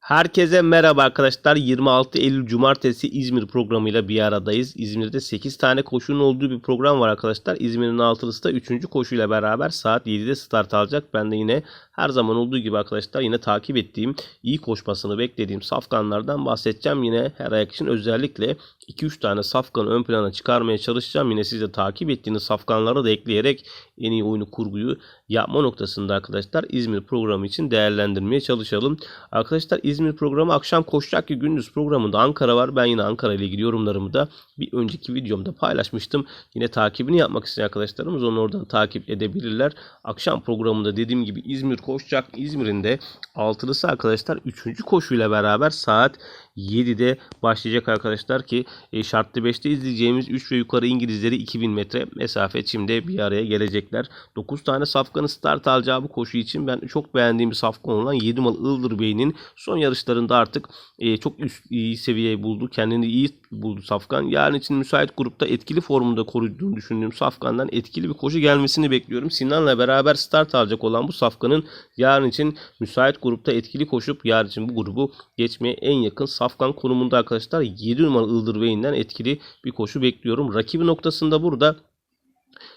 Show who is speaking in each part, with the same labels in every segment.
Speaker 1: Herkese merhaba arkadaşlar. 26 Eylül Cumartesi İzmir programıyla bir aradayız. İzmir'de 8 tane koşunun olduğu bir program var arkadaşlar. İzmir'in altılısı da 3. koşuyla beraber saat 7'de start alacak. Ben de yine her zaman olduğu gibi arkadaşlar yine takip ettiğim, iyi koşmasını beklediğim safkanlardan bahsedeceğim. Yine her ayak için özellikle 2-3 tane safkanı ön plana çıkarmaya çalışacağım. Yine siz de takip ettiğiniz safkanları da ekleyerek en iyi oyunu kurguyu yapma noktasında arkadaşlar İzmir programı için değerlendirmeye çalışalım. Arkadaşlar İzmir programı akşam koşacak ki gündüz programında Ankara var. Ben yine Ankara ile ilgili yorumlarımı da bir önceki videomda paylaşmıştım. Yine takibini yapmak isteyen arkadaşlarımız onu oradan takip edebilirler. Akşam programında dediğim gibi İzmir koşacak. İzmir'in de altılısı arkadaşlar 3. koşuyla beraber saat 7'de başlayacak arkadaşlar ki e, şartlı 5'te izleyeceğimiz 3 ve yukarı İngilizleri 2000 metre mesafe şimdi bir araya gelecekler. 9 tane safkanın start alacağı bu koşu için ben çok beğendiğim bir safkan olan 7 numaralı Ildır Bey'in son yarışlarında artık e, çok üst iyi seviyeyi buldu. Kendini iyi buldu Safkan. Yarın için müsait grupta etkili formunda koruduğunu düşündüğüm Safkan'dan etkili bir koşu gelmesini bekliyorum. Sinan'la beraber start alacak olan bu Safkan'ın yarın için müsait grupta etkili koşup yarın için bu grubu geçmeye en yakın Safkan konumunda arkadaşlar 7 numaralı Ildır Bey'inden etkili bir koşu bekliyorum. Rakibi noktasında burada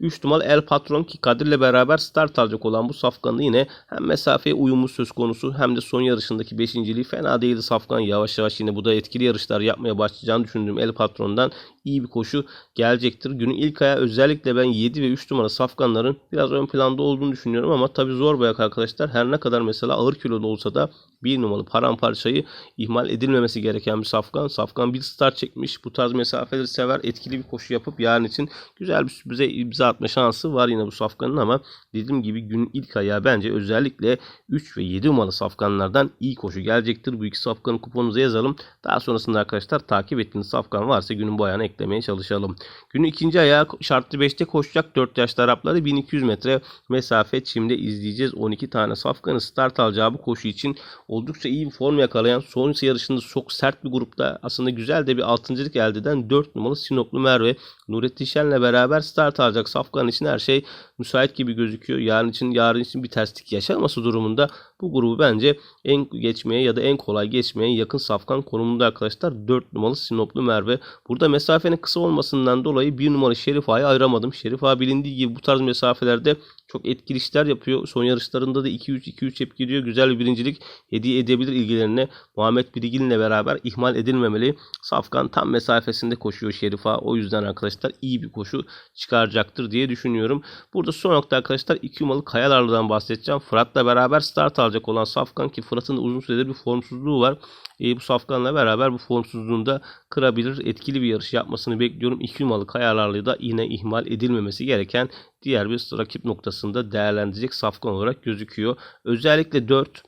Speaker 1: 3 numaralı El Patron ki Kadir'le beraber start alacak olan bu Safkan'da yine hem mesafeye uyumu söz konusu hem de son yarışındaki 5.liği fena değildi Safkan. Yavaş yavaş yine bu da etkili yarışlar yapmaya başlayacağını düşündüğüm El Patron'dan iyi bir koşu gelecektir. Günün ilk ayağı özellikle ben 7 ve 3 numara Safkanların biraz ön planda olduğunu düşünüyorum ama tabi zor bayak arkadaşlar. Her ne kadar mesela ağır kiloda olsa da bir numaralı paramparçayı ihmal edilmemesi gereken bir Safkan. Safkan bir start çekmiş. Bu tarz mesafeleri sever. Etkili bir koşu yapıp yarın için güzel bir sürprize imza atma şansı var yine bu Safkan'ın ama dediğim gibi günün ilk ayağı bence özellikle 3 ve 7 numaralı Safkanlardan iyi koşu gelecektir. Bu iki Safkan'ı kuponunuza yazalım. Daha sonrasında arkadaşlar takip ettiğiniz Safkan varsa günün bu ayağına eklemeye çalışalım. Günün ikinci ayağı şartlı 5'te koşacak 4 yaşlı Arapları 1200 metre mesafe çimde izleyeceğiz. 12 tane Safkan'ın start alacağı bu koşu için oldukça iyi bir form yakalayan son yarışında çok sert bir grupta aslında güzel de bir altıncılık elde eden 4 numaralı Sinoplu Merve Nurettin Şen'le beraber start alacak Safkan için her şey müsait gibi gözüküyor. Yarın için yarın için bir terslik yaşanması durumunda bu grubu bence en geçmeye ya da en kolay geçmeye yakın Safkan konumunda arkadaşlar 4 numaralı Sinoplu Merve. Burada mesafenin kısa olmasından dolayı 1 numaralı Şerif Ağa'yı ayıramadım. Şerif Ağa bilindiği gibi bu tarz mesafelerde çok etkili işler yapıyor. Son yarışlarında da 2-3-2-3 hep gidiyor. Güzel bir birincilik hediye edebilir ilgilerine. Muhammed Birigil'le beraber ihmal edilmemeli. Safkan tam mesafesinde koşuyor Şerifa. O yüzden arkadaşlar iyi bir koşu çıkaracaktır diye düşünüyorum. Burada son nokta arkadaşlar 2 numaralı Kayalarlı'dan bahsedeceğim. Fırat'la beraber start alacak olan Safkan ki Fırat'ın uzun süredir bir formsuzluğu var. E, bu Safkan'la beraber bu formsuzluğunu da kırabilir. Etkili bir yarış yapmasını bekliyorum. 2 numaralı Kayalarlı'yı da yine ihmal edilmemesi gereken diğer bir rakip noktasında değerlendirecek Safkan olarak gözüküyor. Özellikle 4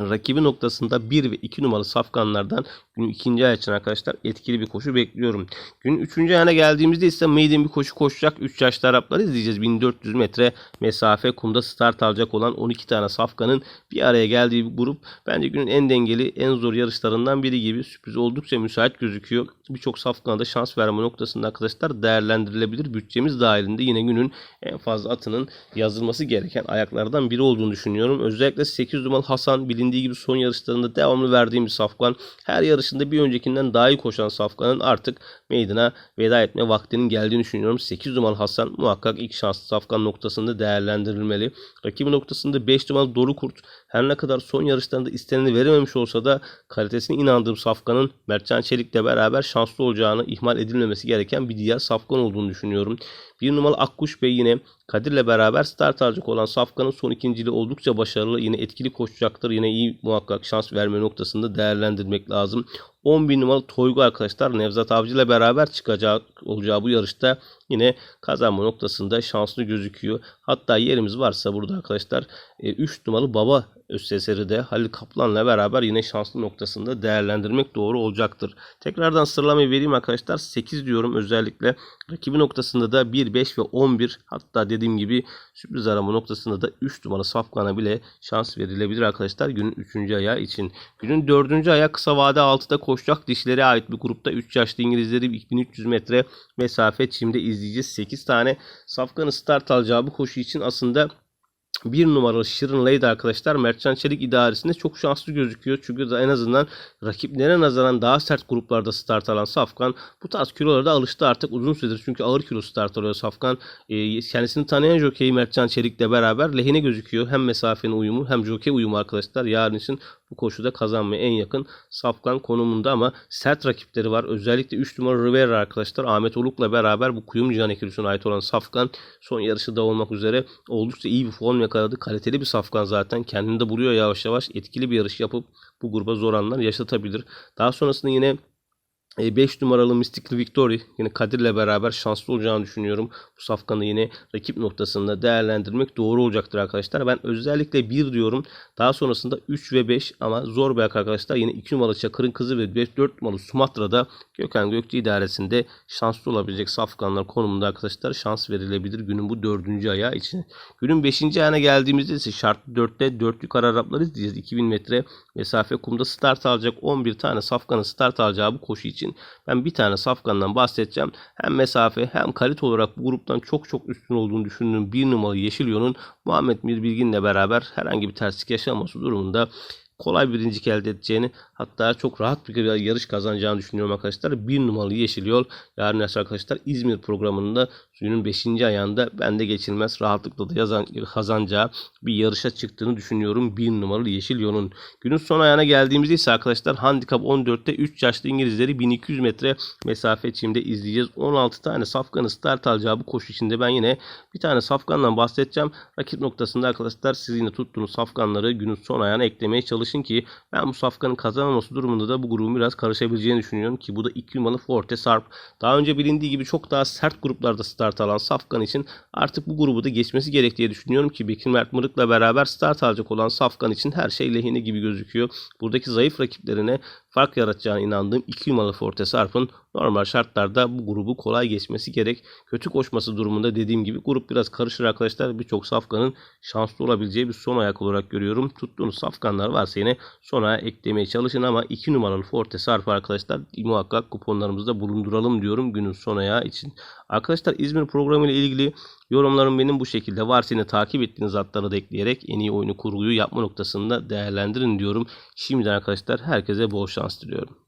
Speaker 1: rakibi noktasında 1 ve 2 numaralı safkanlardan günün ikinci ay için arkadaşlar etkili bir koşu bekliyorum. Günün üçüncü ayına geldiğimizde ise maiden bir koşu koşacak 3 yaşlı Arapları izleyeceğiz. 1400 metre mesafe kumda start alacak olan 12 tane safkanın bir araya geldiği bir grup. Bence günün en dengeli en zor yarışlarından biri gibi sürpriz oldukça müsait gözüküyor. Birçok safkana da şans verme noktasında arkadaşlar değerlendirilebilir. Bütçemiz dahilinde yine günün en fazla atının yazılması gereken ayaklardan biri olduğunu düşünüyorum. Özellikle 8 numaralı Hasan bilindiği gibi son yarışlarında devamlı verdiğimiz safkan her yarışında bir öncekinden daha iyi koşan safkanın artık meydana veda etme vaktinin geldiğini düşünüyorum. 8 numaralı Hasan muhakkak ilk şanslı safkan noktasında değerlendirilmeli. Rakibi noktasında 5 numaralı Doru Kurt her ne kadar son yarışlarında isteneni verememiş olsa da kalitesine inandığım safkanın Mertcan Çelik'le beraber şanslı olacağını ihmal edilmemesi gereken bir diğer safkan olduğunu düşünüyorum. Bir numaralı Akkuş Bey yine Kadir'le beraber start alacak olan Safkan'ın son ikinciliği oldukça başarılı. Yine etkili koşacaktır. Yine iyi muhakkak şans verme noktasında değerlendirmek lazım. 11 numaralı Toygu arkadaşlar Nevzat Avcı ile beraber çıkacak olacağı bu yarışta yine kazanma noktasında şanslı gözüküyor. Hatta yerimiz varsa burada arkadaşlar 3 e, numaralı Baba Özseseri de Halil Kaplan'la beraber yine şanslı noktasında değerlendirmek doğru olacaktır. Tekrardan sıralamayı vereyim arkadaşlar. 8 diyorum özellikle. Rakibi noktasında da 1, 5 ve 11 hatta dediğim gibi sürpriz arama noktasında da 3 numara Safkan'a bile şans verilebilir arkadaşlar günün 3. ayağı için. Günün 4. ayağı kısa vade 6'da koşacak dişlere ait bir grupta 3 yaşlı İngilizleri 2300 metre mesafe çimde izleyeceğiz. 8 tane Safkan'ın start alacağı bu koşu için aslında bir numaralı Shirin Lady arkadaşlar Mertcan Çelik idaresinde çok şanslı gözüküyor. Çünkü da en azından rakiplere nazaran daha sert gruplarda start alan Safkan bu tarz kilolarda alıştı artık uzun süredir. Çünkü ağır kilo start alıyor Safkan. Ee, kendisini tanıyan jockey Mertcan Çelik'le beraber lehine gözüküyor. Hem mesafenin uyumu hem jockey uyumu arkadaşlar. Yarın için bu koşuda kazanmaya en yakın Safkan konumunda ama sert rakipleri var. Özellikle 3 numara Rivera arkadaşlar Ahmet Oluk'la beraber bu Kuyumcuhan ekürüsüne ait olan Safkan son yarışı da olmak üzere oldukça iyi bir form yakaladı. Kaliteli bir Safkan zaten. Kendini de buluyor yavaş yavaş. Etkili bir yarış yapıp bu gruba zor anlar yaşatabilir. Daha sonrasında yine 5 numaralı Mystic Victory yine Kadir'le beraber şanslı olacağını düşünüyorum. Bu safkanı yine rakip noktasında değerlendirmek doğru olacaktır arkadaşlar. Ben özellikle 1 diyorum. Daha sonrasında 3 ve 5 ama zor bir arkadaşlar. Yine 2 numaralı Çakır'ın kızı ve 5, 4 numaralı Sumatra'da Gökhan Gökçe idaresinde şanslı olabilecek safkanlar konumunda arkadaşlar şans verilebilir günün bu 4. ayağı için. Günün 5. ayağına geldiğimizde ise şartlı 4'te 4 yukarı Arapları izleyeceğiz. 2000 metre mesafe kumda start alacak 11 tane safkanın start alacağı bu koşu için ben bir tane safkandan bahsedeceğim. Hem mesafe hem kalite olarak bu gruptan çok çok üstün olduğunu düşündüğüm bir numaralı Yeşil Yol'un Muhammed Mir Bilgin'le beraber herhangi bir terslik yaşanması durumunda kolay birincilik elde edeceğini hatta çok rahat bir yarış kazanacağını düşünüyorum arkadaşlar. Bir numaralı Yeşil Yol yarın arkadaşlar İzmir programında günün 5. ayağında bende geçilmez rahatlıkla da yazan, kazanacağı bir yarışa çıktığını düşünüyorum. Bir numaralı Yeşil Yol'un. Günün son ayağına geldiğimizde ise arkadaşlar handikap 14'te 3 yaşlı İngilizleri 1200 metre mesafe içinde izleyeceğiz. 16 tane safkanı start alacağı bu koşu içinde ben yine bir tane safkandan bahsedeceğim. Rakip noktasında arkadaşlar siz yine tuttuğunuz safkanları günün son ayağına eklemeye çalışın ki ben bu safkanın kazanmaması durumunda da bu grubun biraz karışabileceğini düşünüyorum ki bu da 2 numaralı Forte Sarp. Daha önce bilindiği gibi çok daha sert gruplarda start alan Safkan için artık bu grubu da geçmesi gerek diye düşünüyorum ki Bekir Mert Mırık'la beraber start alacak olan Safkan için her şey lehine gibi gözüküyor. Buradaki zayıf rakiplerine fark yaratacağına inandığım 2 numaralı Forte Sarp'ın normal şartlarda bu grubu kolay geçmesi gerek. Kötü koşması durumunda dediğim gibi grup biraz karışır arkadaşlar. Birçok safkanın şanslı olabileceği bir son ayak olarak görüyorum. Tuttuğunuz safkanlar varsa yine son aya eklemeye çalışın ama 2 numaralı Forte Sarp arkadaşlar muhakkak kuponlarımızda bulunduralım diyorum günün son ayağı için. Arkadaşlar İzmir programı ile ilgili yorumlarım benim bu şekilde. Varsa yine takip ettiğiniz hatları da ekleyerek en iyi oyunu kurguyu yapma noktasında değerlendirin diyorum. Şimdiden arkadaşlar herkese bol şans diliyorum.